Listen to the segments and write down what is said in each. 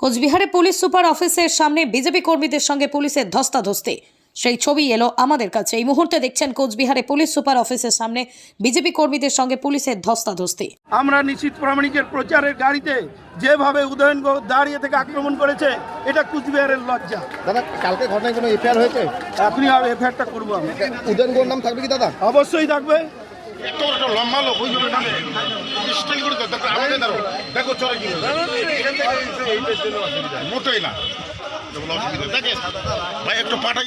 কোচবিহারে police super অফিসের সামনে বিজেপি কর্মীদের সঙ্গে পুলিশের ধস্তাধস্তি। সেই ছবি এলো আমাদের কাছে। এই মুহূর্তে দেখছেন কোচবিহারে পুলিশ সুপার অফিসের সামনে বিজেপি কর্মীদের সঙ্গে পুলিশের ধস্তাধস্তি। আমরা নিশ্চিত প্রামাণিকের প্রচারের গাড়িতে যেভাবে উদয়ন দাঁড়িয়ে থেকে আক্রমণ করেছে এটা কুচবিহারের লজ্জা। দাদা কালকে ঘটনায় কোনো এফআইআর হয়েছে? এখনই এফআইআরটা করব আমি। উদয়ন নাম থাকবে কি দাদা? অবশ্যই থাকবে। এত একটা লম্বা লোক, ওই জন্য নামে স্টাইল করে তারপরে আমাকে দেখো চলে মোটেই না। যেগুলো অসুবিধা দেখে ভাই, একটু পাঠাই।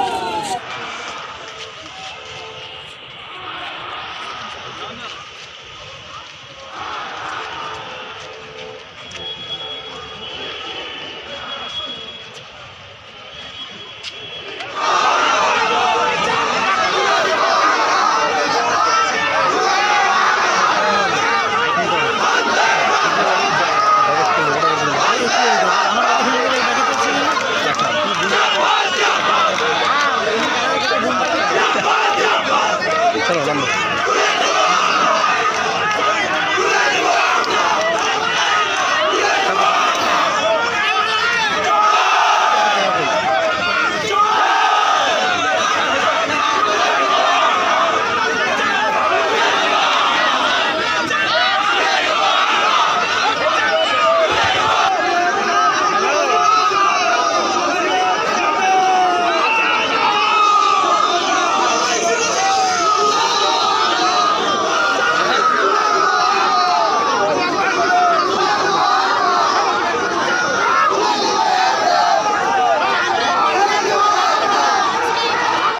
লম্বা